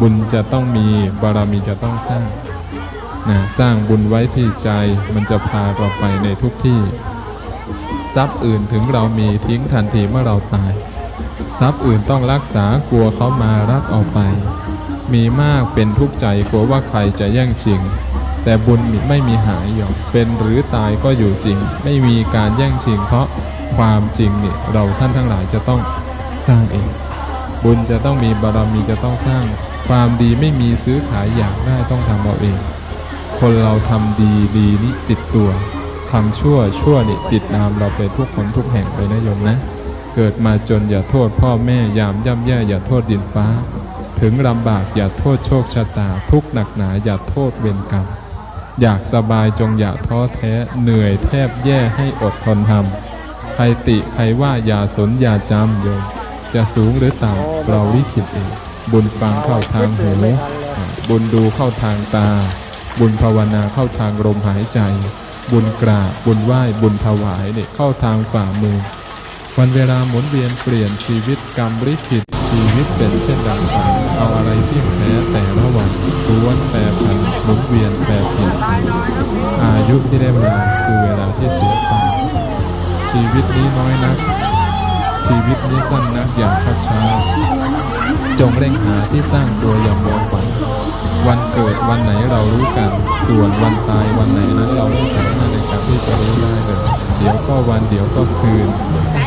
บุญจะต้องมีบารมีจะต้องสร้างนะสร้างบุญไว้ที่ใจมันจะพาเราไปในทุกที่ ทรัพย์อื่นถึงเรามีทิ้งทันทีเมื่อเราตาย ทรัพย์อื่นต้องรักษากลัวเขามารักเอาไป มีมากเป็นทุกข์ใจกลัวว่าใครจะแย่งชิง แต่บุญไม่มีหายหยอกเป็นหรือตายก็อยู่จริง ไม่มีการแย่งชิง เพราะความจริงนี่เราท่านทั้งหลายจะต้องสร้างเอง บุญจะต้องมีบารมีจะต้องสร้าง ความดีไม่มีซื้อขายอยากได้ต้องทำเอาเอง คนเราทำดีดีนี่ติดตัวทำชั่วชั่วนี่ติดตามเราไปทุกคนทุกแห่งไปนะโยมนะ เกิดมาจนอย่าโทษพ่อแม่ยามย่ำแย่อย่าโทษดินฟ้า ถึงลำบากอย่าโทษโชคชะตา ทุกหนักหนาอย่าโทษเวรกรรมอยากสบายจงอย่าท้อแท้เหนื่อยแทบแย่ให้อดทนทำใครติใครว่าอย่าสนอย่าจำโยม จะสูงหรือต่ำเราลิขิตเอง บุญฟังเข้าทางหูบุญดูเข้าทางตา บุญภาวนาเข้าทางลมหายใจ บุญกราบบุญไหว้บุญถวายเนี่ยเข้าทางฝ่ามือวันเวลาหมุนเวียนเปลี่ยนชีวิตกรรมลิขิตชีวิตเป็นเช่นดังฝันเอาอะไรที่แพ้แต่ละวันล้วนแปรผันหมุนเวียนแปรเปลี่ยนไปอายุที่ได้มาคือเวลาที่เสียไปชีวิตนี้น้อยนัก ชีวิตนี้สั้นนักอย่าชักช้า จงเร่งหาที่สร้างตัวอย่ามัวฝันวันเกิดวันไหนเรารู้กัน ส่วนวันตายวันไหนนั้นเราไม่สามารถในการที่จะรู้ได้เลย เดี๋ยวก็วันเดี๋ยวก็คืน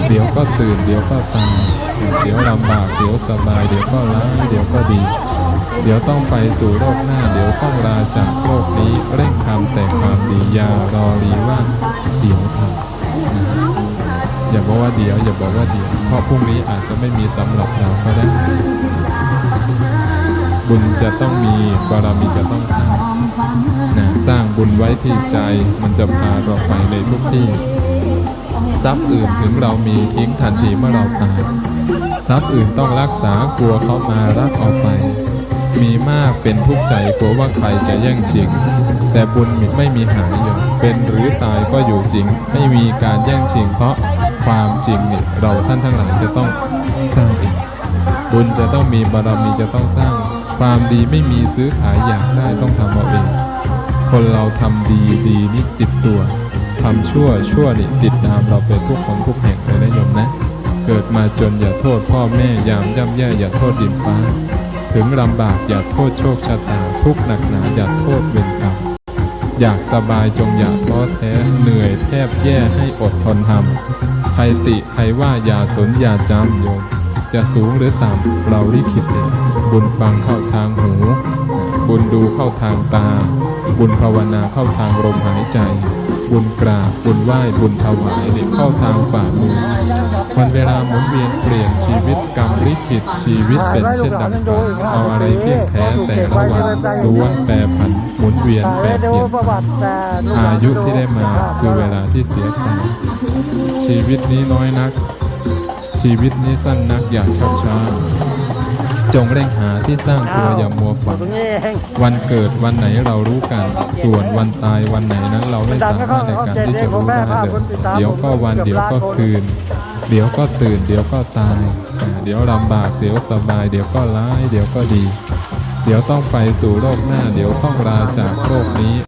เดี๋ยวก็ตื่นเดี๋ยวก็ตายเดี๋ยวลำบากเดี๋ยวสบาย เดี๋ยวก็ร้ายเดี๋ยวก็ดี เดี๋ยวต้องไปสู่โลกหน้า เดี๋ยวต้องลาจากโลกนี้เร่งทำแต่ความดียารอรีว่าเดี๋ยวทำ อย่าบอกว่าเดี๋ยว อย่าบอกว่าเดี๋ยวเพราะพรุ่งนี้อาจจะไม่มีสำหรับเราก็ได้ บุญจะต้องมีบารมีจะต้องสร้างนะสร้างบุญไว้ที่ใจมันจะพาเราไปในทุกที่ ทรัพย์อื่นถึงเรามีทิ้งทันทีเมื่อเราตายทรัพย์อื่นต้องรักษากลัวเขามารักเอาไป มีมากเป็นทุกข์ใจกลัวว่าใครจะแย่งชิง แต่บุญไม่มีหายหยอก เป็นหรือตายก็อยู่จริง ไม่มีการแย่งชิงเพราะความจริงนี่เราท่านทั้งหลายจะต้องสร้างเองบุญจะต้องมีบารมีจะต้องสร้าง ความดีไม่มีซื้อขายอยากได้ต้องทำเอาเอง คนเราทำดีดีนี่ติดตัวทำชั่วชั่วนี่ติดตามเราไปทุกคนทุกแห่งเลยนะโยมนะ เกิดมาจนอย่าโทษพ่อแม่ยามย่ำแย่อย่าโทษดินฟ้า ถึงลำบากอย่าโทษโชคชะตาทุกหนักหนาอย่าโทษเวรกรรม อยากสบายจงอย่าท้อแท้เหนื่อยแทบแย่ให้อดทนทำใครติใครว่าอย่าสนอย่าจำโยม จะสูงหรือต่ำเราลิขิตเองบุญฟังเข้าทางหู บุญดูเข้าทางตา บุญภาวนาเข้าทางลมหายใจ บุญกราบบุญไหว้บุญถวายเนี่ยเข้าทางฝ่ามือ วันเวลาหมุนเวียนเปลี่ยนชีวิตกรรมลิขิตชีวิตเป็นเช่นดังฝันเอาอะไรเที่ยงแท้แต่ละวันล้วนแปรผันหมุนเวียนแปรเปลี่ยนอายุที่ได้มาคือเวลาที่เสียไปชีวิตนี้น้อยนัก ชีวิตนี้สั้นนักอย่าชักช้าจงเร่งหาที่สร้างตัวอย่ามัวฝันตรงวันเกิดวันไหนเรารู้กัน ส่วนวันตายวันไหนนั้นเราไม่สามารถในการที่จะรู้ได้เลยเดี๋ยวก็วันเดี๋ยวก็คืน เดี๋ยวก็ตื่น เดี๋ยวก็ตาย เดี๋ยวลำบาก เดี๋ยวสบาย เดี๋ยวก็ร้าย เดี๋ยวก็ดี เดี๋ยวต้องไปสู่โลกหน้า เดี๋ยวต้องลาจากโลกนี้